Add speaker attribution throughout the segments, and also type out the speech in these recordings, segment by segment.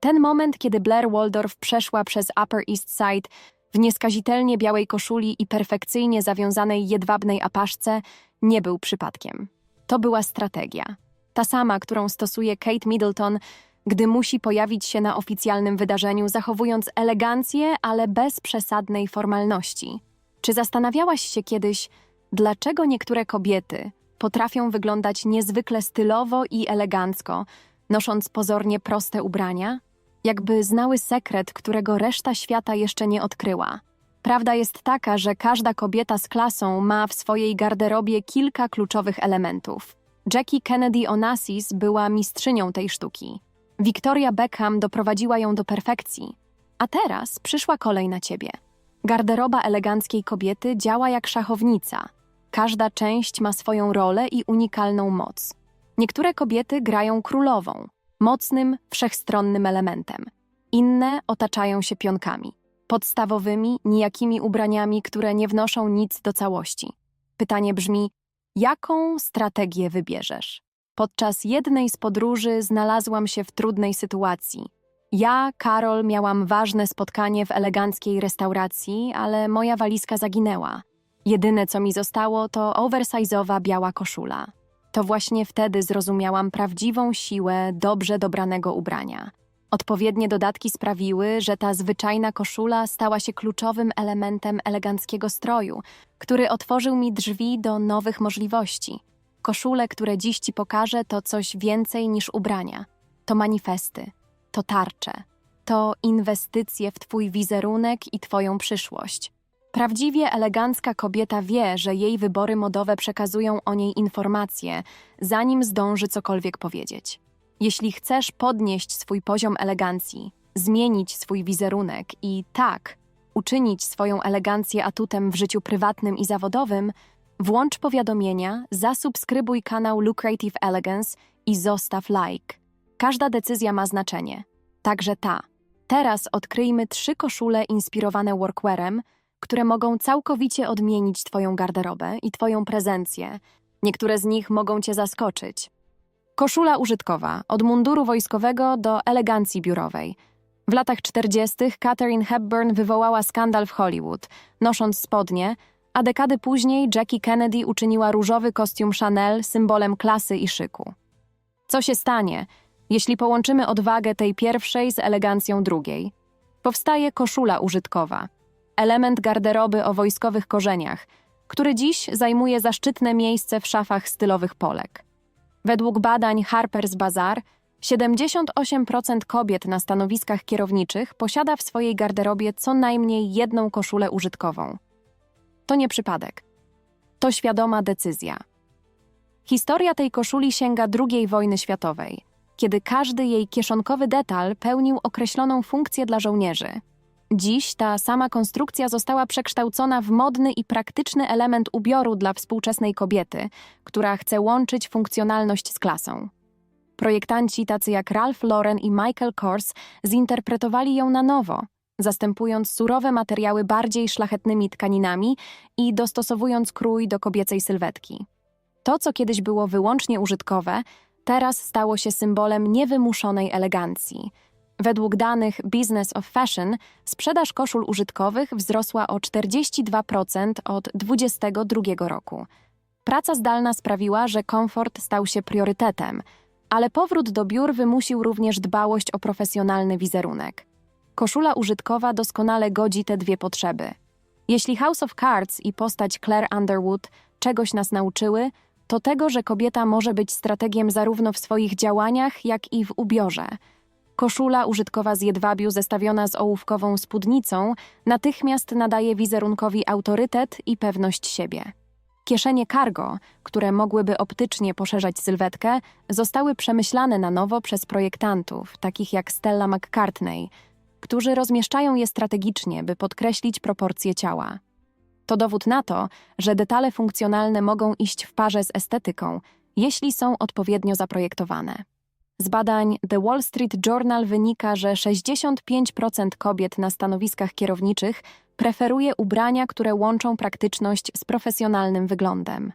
Speaker 1: Ten moment, kiedy Blair Waldorf przeszła przez Upper East Side w nieskazitelnie białej koszuli i perfekcyjnie zawiązanej jedwabnej apaszce, nie był przypadkiem. To była strategia. Ta sama, którą stosuje Kate Middleton, gdy musi pojawić się na oficjalnym wydarzeniu, zachowując elegancję, ale bez przesadnej formalności. Czy zastanawiałaś się kiedyś, dlaczego niektóre kobiety potrafią wyglądać niezwykle stylowo i elegancko, nosząc pozornie proste ubrania? Jakby znały sekret, którego reszta świata jeszcze nie odkryła. Prawda jest taka, że każda kobieta z klasą ma w swojej garderobie kilka kluczowych elementów. Jackie Kennedy Onassis była mistrzynią tej sztuki. Victoria Beckham doprowadziła ją do perfekcji. A teraz przyszła kolej na ciebie. Garderoba eleganckiej kobiety działa jak szachownica. Każda część ma swoją rolę i unikalną moc. Niektóre kobiety grają królową, mocnym, wszechstronnym elementem. Inne otaczają się pionkami, podstawowymi, nijakimi ubraniami, które nie wnoszą nic do całości. Pytanie brzmi: jaką strategię wybierzesz? Podczas jednej z podróży znalazłam się w trudnej sytuacji. Ja, Karol, miałam ważne spotkanie w eleganckiej restauracji, ale moja walizka zaginęła. Jedyne, co mi zostało, to oversize'owa biała koszula. To właśnie wtedy zrozumiałam prawdziwą siłę dobrze dobranego ubrania. Odpowiednie dodatki sprawiły, że ta zwyczajna koszula stała się kluczowym elementem eleganckiego stroju, który otworzył mi drzwi do nowych możliwości. Koszule, które dziś ci pokażę, to coś więcej niż ubrania. To manifesty, to tarcze, to inwestycje w twój wizerunek i twoją przyszłość. Prawdziwie elegancka kobieta wie, że jej wybory modowe przekazują o niej informacje, zanim zdąży cokolwiek powiedzieć. Jeśli chcesz podnieść swój poziom elegancji, zmienić swój wizerunek i tak, uczynić swoją elegancję atutem w życiu prywatnym i zawodowym, włącz powiadomienia, zasubskrybuj kanał Lucrative Elegance i zostaw like. Każda decyzja ma znaczenie, także ta. Teraz odkryjmy trzy koszule inspirowane workwearem, które mogą całkowicie odmienić Twoją garderobę i Twoją prezencję. Niektóre z nich mogą Cię zaskoczyć. Koszula użytkowa, od munduru wojskowego do elegancji biurowej. W latach 40. Katharine Hepburn wywołała skandal w Hollywood, nosząc spodnie, a dekady później Jackie Kennedy uczyniła różowy kostium Chanel symbolem klasy i szyku. Co się stanie, jeśli połączymy odwagę tej pierwszej z elegancją drugiej? Powstaje koszula użytkowa, element garderoby o wojskowych korzeniach, który dziś zajmuje zaszczytne miejsce w szafach stylowych Polek. Według badań Harper's Bazaar 78% kobiet na stanowiskach kierowniczych posiada w swojej garderobie co najmniej jedną koszulę użytkową. To nie przypadek. To świadoma decyzja. Historia tej koszuli sięga II wojny światowej, kiedy każdy jej kieszonkowy detal pełnił określoną funkcję dla żołnierzy. Dziś ta sama konstrukcja została przekształcona w modny i praktyczny element ubioru dla współczesnej kobiety, która chce łączyć funkcjonalność z klasą. Projektanci tacy jak Ralph Lauren i Michael Kors zinterpretowali ją na nowo, zastępując surowe materiały bardziej szlachetnymi tkaninami i dostosowując krój do kobiecej sylwetki. To, co kiedyś było wyłącznie użytkowe, teraz stało się symbolem niewymuszonej elegancji. Według danych Business of Fashion sprzedaż koszul użytkowych wzrosła o 42% od 2022 roku. Praca zdalna sprawiła, że komfort stał się priorytetem, ale powrót do biur wymusił również dbałość o profesjonalny wizerunek. Koszula użytkowa doskonale godzi te dwie potrzeby. Jeśli House of Cards i postać Claire Underwood czegoś nas nauczyły, to tego, że kobieta może być strategiem zarówno w swoich działaniach, jak i w ubiorze. Koszula użytkowa z jedwabiu zestawiona z ołówkową spódnicą natychmiast nadaje wizerunkowi autorytet i pewność siebie. Kieszenie cargo, które mogłyby optycznie poszerzać sylwetkę, zostały przemyślane na nowo przez projektantów, takich jak Stella McCartney, którzy rozmieszczają je strategicznie, by podkreślić proporcje ciała. To dowód na to, że detale funkcjonalne mogą iść w parze z estetyką, jeśli są odpowiednio zaprojektowane. Z badań The Wall Street Journal wynika, że 65% kobiet na stanowiskach kierowniczych preferuje ubrania, które łączą praktyczność z profesjonalnym wyglądem.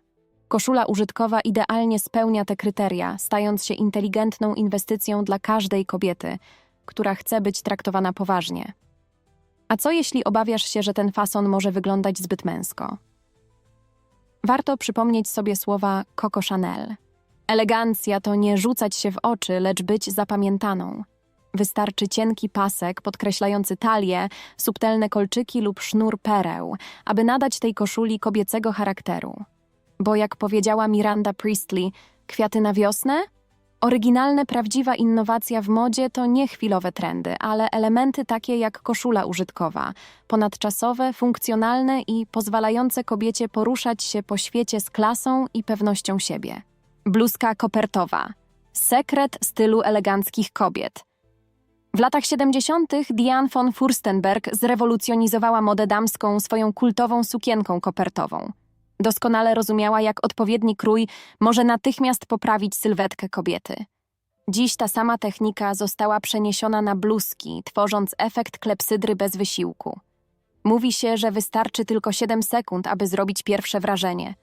Speaker 1: Koszula użytkowa idealnie spełnia te kryteria, stając się inteligentną inwestycją dla każdej kobiety, która chce być traktowana poważnie. A co jeśli obawiasz się, że ten fason może wyglądać zbyt męsko? Warto przypomnieć sobie słowa Coco Chanel. Elegancja to nie rzucać się w oczy, lecz być zapamiętaną. Wystarczy cienki pasek podkreślający talię, subtelne kolczyki lub sznur pereł, aby nadać tej koszuli kobiecego charakteru. Bo jak powiedziała Miranda Priestley, kwiaty na wiosnę? Oryginalne, prawdziwa innowacja w modzie to nie chwilowe trendy, ale elementy takie jak koszula użytkowa, ponadczasowe, funkcjonalne i pozwalające kobiecie poruszać się po świecie z klasą i pewnością siebie. Bluzka kopertowa. Sekret stylu eleganckich kobiet. W latach 70. Diane von Furstenberg zrewolucjonizowała modę damską swoją kultową sukienką kopertową. Doskonale rozumiała, jak odpowiedni krój może natychmiast poprawić sylwetkę kobiety. Dziś ta sama technika została przeniesiona na bluzki, tworząc efekt klepsydry bez wysiłku. Mówi się, że wystarczy tylko 7 sekund, aby zrobić pierwsze wrażenie.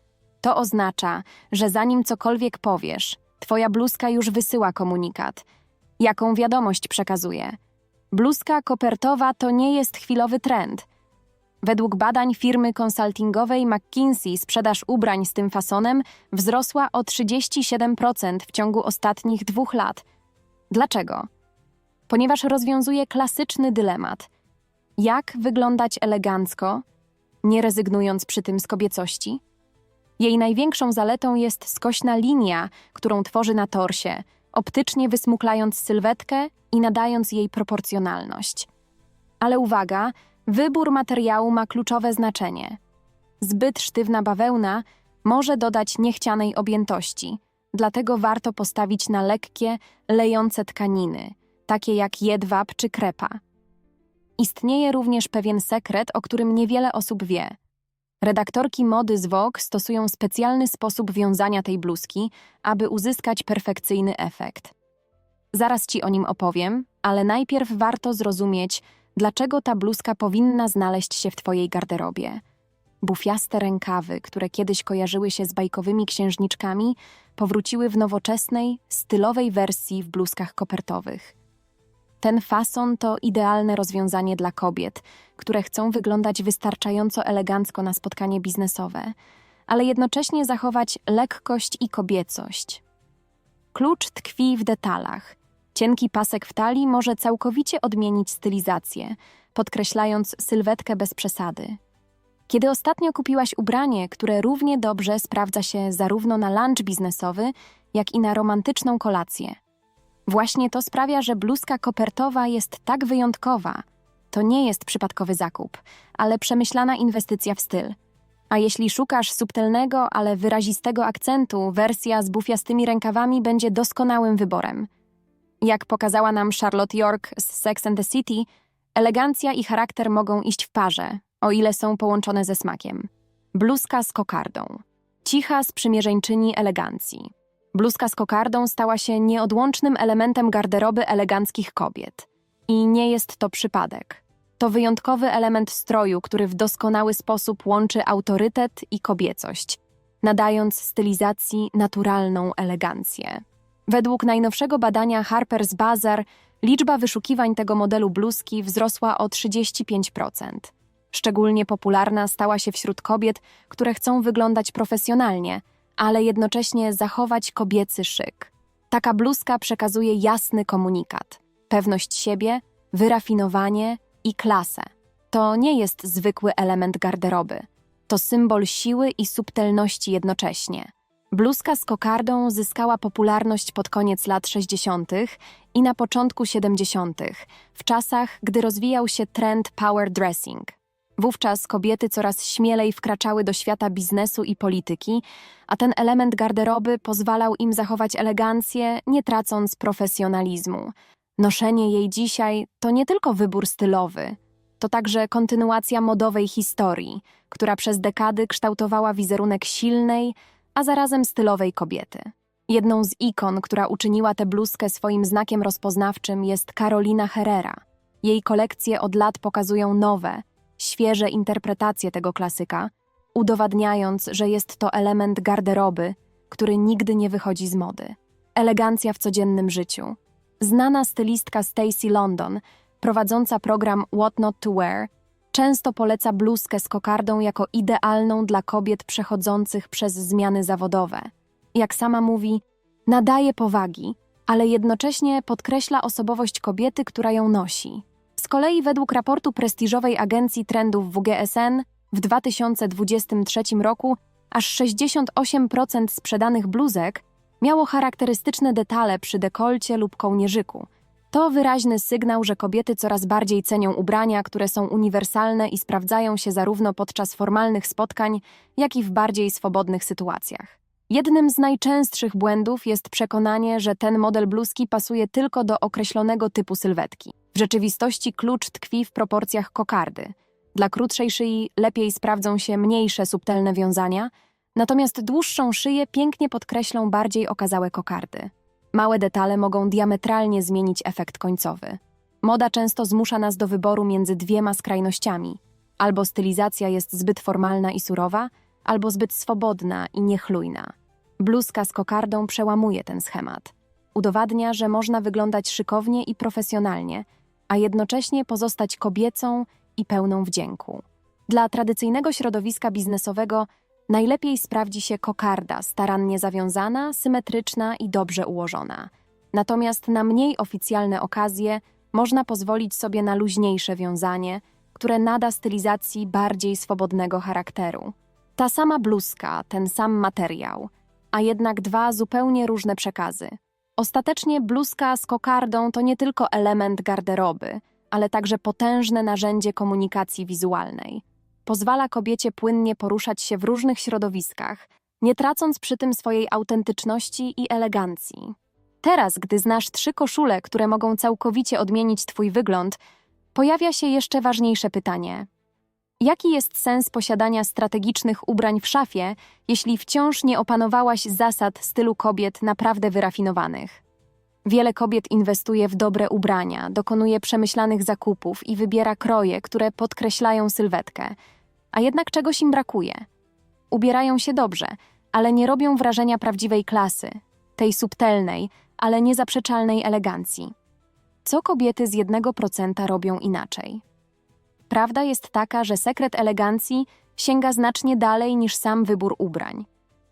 Speaker 1: To oznacza, że zanim cokolwiek powiesz, twoja bluzka już wysyła komunikat. Jaką wiadomość przekazuje? Bluzka kopertowa to nie jest chwilowy trend – Według badań firmy konsultingowej McKinsey sprzedaż ubrań z tym fasonem wzrosła o 37% w ciągu ostatnich dwóch lat. Dlaczego? Ponieważ rozwiązuje klasyczny dylemat. Jak wyglądać elegancko, nie rezygnując przy tym z kobiecości? Jej największą zaletą jest skośna linia, którą tworzy na torsie, optycznie wysmuklając sylwetkę i nadając jej proporcjonalność. Ale uwaga, Wybór materiału ma kluczowe znaczenie. Zbyt sztywna bawełna może dodać niechcianej objętości, dlatego warto postawić na lekkie, lejące tkaniny, takie jak jedwab czy krepa. Istnieje również pewien sekret, o którym niewiele osób wie. Redaktorki mody z Vogue stosują specjalny sposób wiązania tej bluzki, aby uzyskać perfekcyjny efekt. Zaraz ci o nim opowiem, ale najpierw warto zrozumieć, Dlaczego ta bluzka powinna znaleźć się w Twojej garderobie? Bufiaste rękawy, które kiedyś kojarzyły się z bajkowymi księżniczkami, powróciły w nowoczesnej, stylowej wersji w bluzkach kopertowych. Ten fason to idealne rozwiązanie dla kobiet, które chcą wyglądać wystarczająco elegancko na spotkanie biznesowe, ale jednocześnie zachować lekkość i kobiecość. Klucz tkwi w detalach – Cienki pasek w talii może całkowicie odmienić stylizację, podkreślając sylwetkę bez przesady. Kiedy ostatnio kupiłaś ubranie, które równie dobrze sprawdza się zarówno na lunch biznesowy, jak i na romantyczną kolację? Właśnie to sprawia, że bluzka kopertowa jest tak wyjątkowa. To nie jest przypadkowy zakup, ale przemyślana inwestycja w styl. A jeśli szukasz subtelnego, ale wyrazistego akcentu, wersja z bufiastymi rękawami będzie doskonałym wyborem. Jak pokazała nam Charlotte York z Sex and the City, elegancja i charakter mogą iść w parze, o ile są połączone ze smakiem. Bluzka z kokardą. Cicha sprzymierzeńczyni elegancji. Bluzka z kokardą stała się nieodłącznym elementem garderoby eleganckich kobiet. I nie jest to przypadek. To wyjątkowy element stroju, który w doskonały sposób łączy autorytet i kobiecość, nadając stylizacji naturalną elegancję. Według najnowszego badania Harper's Bazaar liczba wyszukiwań tego modelu bluzki wzrosła o 35%. Szczególnie popularna stała się wśród kobiet, które chcą wyglądać profesjonalnie, ale jednocześnie zachować kobiecy szyk. Taka bluzka przekazuje jasny komunikat: pewność siebie, wyrafinowanie i klasę. To nie jest zwykły element garderoby. To symbol siły i subtelności jednocześnie. Bluzka z kokardą zyskała popularność pod koniec lat 60. i na początku 70., w czasach, gdy rozwijał się trend power dressing. Wówczas kobiety coraz śmielej wkraczały do świata biznesu i polityki, a ten element garderoby pozwalał im zachować elegancję, nie tracąc profesjonalizmu. Noszenie jej dzisiaj to nie tylko wybór stylowy, to także kontynuacja modowej historii, która przez dekady kształtowała wizerunek silnej, a zarazem stylowej kobiety. Jedną z ikon, która uczyniła tę bluzkę swoim znakiem rozpoznawczym jest Carolina Herrera. Jej kolekcje od lat pokazują nowe, świeże interpretacje tego klasyka, udowadniając, że jest to element garderoby, który nigdy nie wychodzi z mody. Elegancja w codziennym życiu. Znana stylistka Stacy London, prowadząca program What Not to Wear, często poleca bluzkę z kokardą jako idealną dla kobiet przechodzących przez zmiany zawodowe. Jak sama mówi, nadaje powagi, ale jednocześnie podkreśla osobowość kobiety, która ją nosi. Z kolei według raportu prestiżowej agencji trendów WGSN w 2023 roku aż 68% sprzedanych bluzek miało charakterystyczne detale przy dekolcie lub kołnierzyku. To wyraźny sygnał, że kobiety coraz bardziej cenią ubrania, które są uniwersalne i sprawdzają się zarówno podczas formalnych spotkań, jak i w bardziej swobodnych sytuacjach. Jednym z najczęstszych błędów jest przekonanie, że ten model bluzki pasuje tylko do określonego typu sylwetki. W rzeczywistości klucz tkwi w proporcjach kokardy. Dla krótszej szyi lepiej sprawdzą się mniejsze, subtelne wiązania, natomiast dłuższą szyję pięknie podkreślą bardziej okazałe kokardy. Małe detale mogą diametralnie zmienić efekt końcowy. Moda często zmusza nas do wyboru między dwiema skrajnościami. Albo stylizacja jest zbyt formalna i surowa, albo zbyt swobodna i niechlujna. Bluzka z kokardą przełamuje ten schemat. Udowadnia, że można wyglądać szykownie i profesjonalnie, a jednocześnie pozostać kobiecą i pełną wdzięku. Dla tradycyjnego środowiska biznesowego najlepiej sprawdzi się kokarda, starannie zawiązana, symetryczna i dobrze ułożona. Natomiast na mniej oficjalne okazje można pozwolić sobie na luźniejsze wiązanie, które nada stylizacji bardziej swobodnego charakteru. Ta sama bluzka, ten sam materiał, a jednak dwa zupełnie różne przekazy. Ostatecznie bluzka z kokardą to nie tylko element garderoby, ale także potężne narzędzie komunikacji wizualnej. Pozwala kobiecie płynnie poruszać się w różnych środowiskach, nie tracąc przy tym swojej autentyczności i elegancji. Teraz, gdy znasz trzy koszule, które mogą całkowicie odmienić Twój wygląd, pojawia się jeszcze ważniejsze pytanie. Jaki jest sens posiadania strategicznych ubrań w szafie, jeśli wciąż nie opanowałaś zasad stylu kobiet naprawdę wyrafinowanych? Wiele kobiet inwestuje w dobre ubrania, dokonuje przemyślanych zakupów i wybiera kroje, które podkreślają sylwetkę, a jednak czegoś im brakuje. Ubierają się dobrze, ale nie robią wrażenia prawdziwej klasy, tej subtelnej, ale niezaprzeczalnej elegancji. Co kobiety z 1% robią inaczej? Prawda jest taka, że sekret elegancji sięga znacznie dalej niż sam wybór ubrań.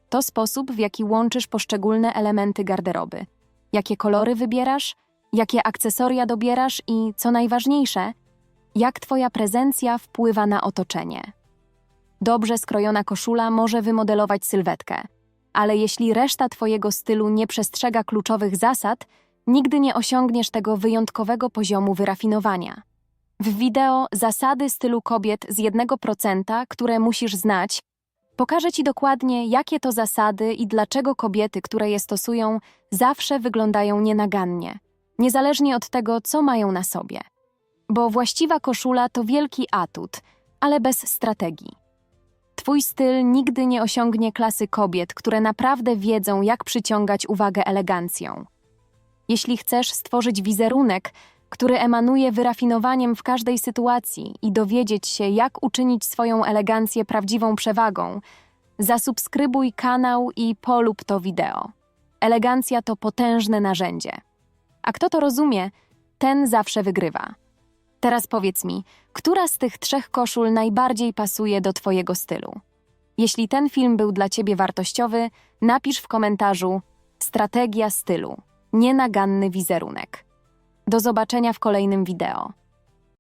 Speaker 1: To sposób, w jaki łączysz poszczególne elementy garderoby. Jakie kolory wybierasz, jakie akcesoria dobierasz i, co najważniejsze, jak Twoja prezencja wpływa na otoczenie. Dobrze skrojona koszula może wymodelować sylwetkę, ale jeśli reszta Twojego stylu nie przestrzega kluczowych zasad, nigdy nie osiągniesz tego wyjątkowego poziomu wyrafinowania. W wideo Zasady stylu kobiet z 1%, które musisz znać, pokażę Ci dokładnie, jakie to zasady i dlaczego kobiety, które je stosują, zawsze wyglądają nienagannie, niezależnie od tego, co mają na sobie. Bo właściwa koszula to wielki atut, ale bez strategii. Twój styl nigdy nie osiągnie klasy kobiet, które naprawdę wiedzą, jak przyciągać uwagę elegancją. Jeśli chcesz stworzyć wizerunek, który emanuje wyrafinowaniem w każdej sytuacji i dowiedzieć się, jak uczynić swoją elegancję prawdziwą przewagą, zasubskrybuj kanał i polub to wideo. Elegancja to potężne narzędzie. A kto to rozumie, ten zawsze wygrywa. Teraz powiedz mi, która z tych trzech koszul najbardziej pasuje do Twojego stylu? Jeśli ten film był dla Ciebie wartościowy, napisz w komentarzu Strategia stylu. Nienaganny wizerunek. Do zobaczenia w kolejnym wideo.